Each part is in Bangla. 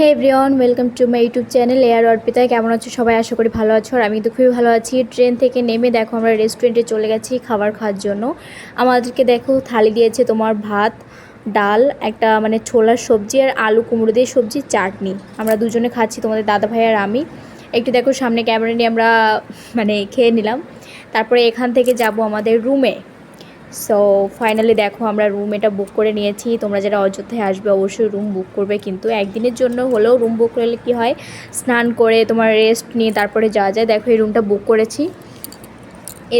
Hey everyone welcome to my YouTube channel air Arpita কেমন আছো সবাই? আশা করি ভালো আছো আর আমি তো খুবই ভালো আছি। ট্রেন থেকে নেমে দেখো আমরা রেস্টুরেন্টে চলে গেছি খাবার খাওয়ার জন্য। আমাদেরকে দেখো, থালি দিয়েছে তোমার ভাত, ডাল, একটা মানে ছোলার সবজি আর আলু কুমড়ো দিয়ে সবজি, চাটনি। আমরা দুজনে খাচ্ছি, তোমাদের দাদা ভাই আর আমি। একটু দেখো সামনে ক্যামেরা নিয়ে আমরা মানে খেয়ে নিলাম। তারপরে এখান থেকে যাব আমাদের রুমে সো ফাইনালি দেখো, আমরা রুম এটা বুক করে নিয়েছি। তোমরা যারা অযোধ্যায় আসবে অবশ্যই রুম বুক করবে, কিন্তু একদিনের জন্য হলেও রুম বুক করলে কি হয়? স্নান করে তোমার রেস্ট নিয়ে তারপরে যাওয়া যায়। দেখো, এই রুমটা বুক করেছি।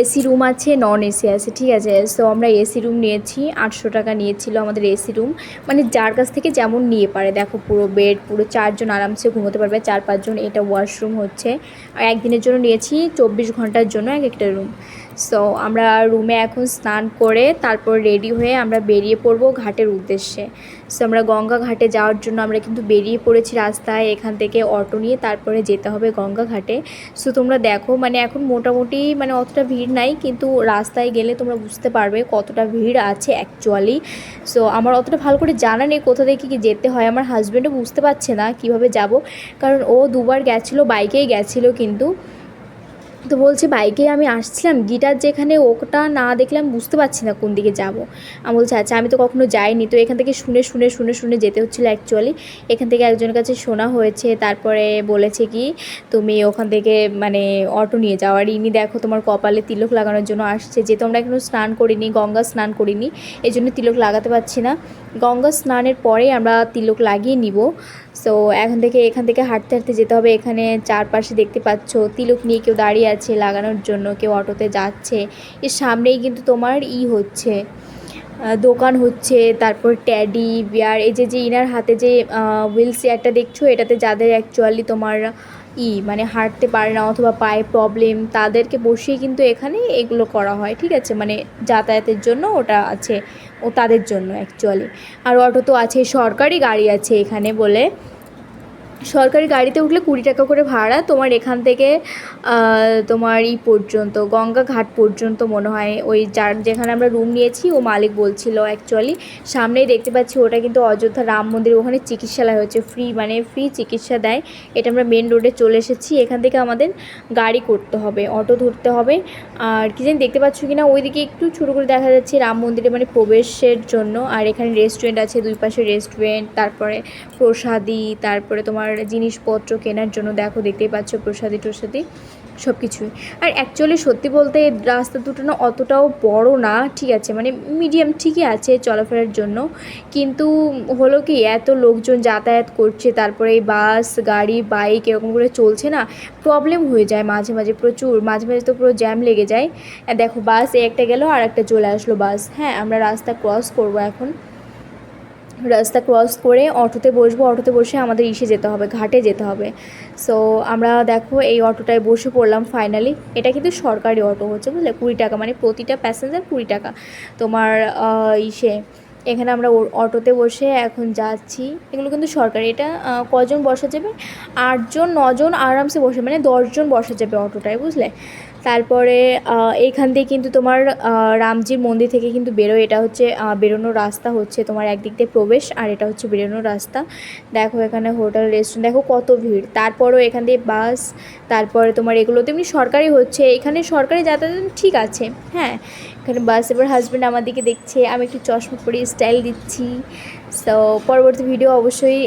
এসি রুম আছে নন এসি আছে, ঠিক আছে? সো আমরা এসি রুম নিয়েছি, আটশো টাকা নিয়েছিল আমাদের এসি রুম মানে যার কাছ থেকে যেমন নিয়ে পারে। দেখো, পুরো বেড পুরো চারজন আরামসে ঘুমোতে পারবে, চার পাঁচজন। এটা ওয়াশরুম হচ্ছে। আর একদিনের জন্য নিয়েছি, চব্বিশ ঘণ্টার জন্য এক একটা রুম সো আমরা রুমে এখন স্নান করে তারপর রেডি হয়ে আমরা বেরিয়ে পড়ব ঘাটের উদ্দেশ্যে। সো আমরা গঙ্গা ঘাটে যাওয়ার জন্য আমরা কিন্তু বেরিয়ে পড়েছি রাস্তায়, এখান থেকে অটো নিয়ে তারপরে যেতে হবে গঙ্গা ঘাটে। সো তোমরা দেখো মানে এখন মোটামুটি মানে অতটা ভিড় নাই, কিন্তু রাস্তায় গেলে তোমরা বুঝতে পারবে কতটা ভিড় আছে অ্যাকচুয়ালি সো আমার অতটা ভালো করে জানা নেই কোথা থেকে কি যেতে হয়, আমার হাজব্যান্ডও বুঝতে পারছে না কীভাবে যাব। কারণ ও দুবার গেছিল বাইকেই গেছিল কিন্তু। তো বলছে, বাইকে আমি আসছিলাম, গিটার যেখানে ওটা না দেখলাম, বুঝতে পারছি না কোন দিকে যাব। আমি বলছি আচ্ছা আমি তো কখনো যাইনি। তো এখান থেকে শুনে শুনে শুনে শুনে যেতে হচ্ছিল অ্যাকচুয়ালি এখান থেকে একজনের কাছে শোনা হয়েছে, তারপরে বলেছে কি, তুমি ওখান থেকে মানে অটো নিয়ে যাও। আর ইনি দেখো, তোমার কপালে তিলক লাগানোর জন্য আসছে। যেহেতু আমরা এখনও স্নান করিনি, গঙ্গা স্নান করিনি এই জন্য তিলক লাগাতে পারছি না। গঙ্গা স্নানের পরে আমরা তিলক লাগিয়ে নিব। সো এখন থেকে, এখান থেকে হাঁটতে হাঁটতে যেতে হবে। এখানে চারপাশে দেখতে পাচ্ছ, তিলক নিয়ে কেউ দাঁড়িয়ে লাগানোর জন্য, কেউ অটোতে যাচ্ছে, এর সামনেই কিন্তু তোমার ই হচ্ছে দোকান হচ্ছে, তারপর ট্যাডি বিয়ার এই যে যে ইনার হাতে যে হুইল চেয়ারটা দেখছ, এটাতে যাদের অ্যাকচুয়ালি তোমার ই মানে হাঁটতে পারে না অথবা পায়ে প্রবলেম তাদেরকে বসিয়ে কিন্তু এখানে এগুলো করা হয়, ঠিক আছে? মানে যাতায়াতের জন্য ওটা আছে, ও তাদের জন্য অ্যাকচুয়ালি আর অটো তো আছে, সরকারি গাড়ি আছে এখানে বলে। সরকারি গাড়িতে উঠলে কুড়ি টাকা করে ভাড়া। তোমার এখান থেকে তোমার ই পর্যন্ত, গঙ্গা ঘাট পর্যন্ত মনে হয়। ওই যার যেখানে আমরা রুম নিয়েছি, ও মালিক বলছিল অ্যাকচুয়ালি সামনেই দেখতে পাচ্ছি ওটা কিন্তু অযোধ্যা রাম মন্দির, ওখানে চিকিৎসালয় হচ্ছে ফ্রি মানে ফ্রি চিকিৎসা দেয়। এটা আমরা মেন রোডে চলে এসেছি। এখান থেকে আমাদের গাড়ি করতে হবে, অটো ধরতে হবে। আর কি জানি দেখতে পাচ্ছ কি না ওইদিকে একটু ছোটো করে দেখা যাচ্ছে রাম মন্দিরে মানে প্রবেশের জন্য। আর এখানে রেস্টুরেন্ট আছে, দুই পাশে রেস্টুরেন্ট তারপরে প্রসাদি, তারপরে তোমার জিনিসপত্র কেনার জন্য দেখো দেখতেই পাচ্ছ প্রসাদি টসাদি সব কিছুই আর অ্যাকচুয়ালি সত্যি বলতে রাস্তা দুটো না অতটাও বড় না, ঠিক আছে মানে মিডিয়াম ঠিকই আছে চলাফেরার জন্য। কিন্তু হলো কি, এত লোকজন যাতায়াত করছে, তারপরে এই বাস, গাড়ি বাইক এরকম করে চলছে না প্রবলেম হয়ে যায় মাঝে মাঝে প্রচুর, মাঝে মাঝে তো পুরো জ্যাম লেগে যায়। দেখো বাস এই একটা গেল আর একটা চলে আসলো বাস। হ্যাঁ আমরা রাস্তা ক্রস করব এখন। রাস্তা ক্রস করে অটোতে বসবো, অটোতে বসে আমাদের ইসে যেতে হবে, ঘাটে যেতে হবে। সো আমরা দেখো এই অটোটায় বসে পড়লাম ফাইনালি এটা কিন্তু সরকারি অটো হচ্ছে, বুঝলে? কুড়ি টাকা মানে প্রতিটা প্যাসেঞ্জার কুড়ি টাকা। তোমার ইসে। এখানে আমরা অটোতে বসে এখন যাচ্ছি। এগুলো কিন্তু সরকারি। এটা কজন বসা যাবে? আটজন, নজন আরামসে বসে মানে দশজন বসা যাবে অটোটায়, বুঝলে? তারপরে এইখান দিয়ে কিন্তু তোমার রামজির মন্দির থেকে কিন্তু বেরোয়। এটা হচ্ছে বেরোনোর রাস্তা হচ্ছে তোমার একদিক দিয়ে প্রবেশ, আর এটা হচ্ছে বেরোনোর রাস্তা। দেখো এখানে হোটেল, রেস্টুরেন্ট, দেখো কত ভিড়। তারপরও এখান দিয়ে বাস, তারপরে তোমার এগুলো তেমনি সরকারি হচ্ছে। এখানে সরকারি যাতায়াত ঠিক আছে হ্যাঁ। এখানে বাস, এবার হাজব্যান্ড আমার দিকে দেখছে। আমি একটু চশমা পরে স্টাইল দিচ্ছি। সো পরবর্তী ভিডিও অবশ্যই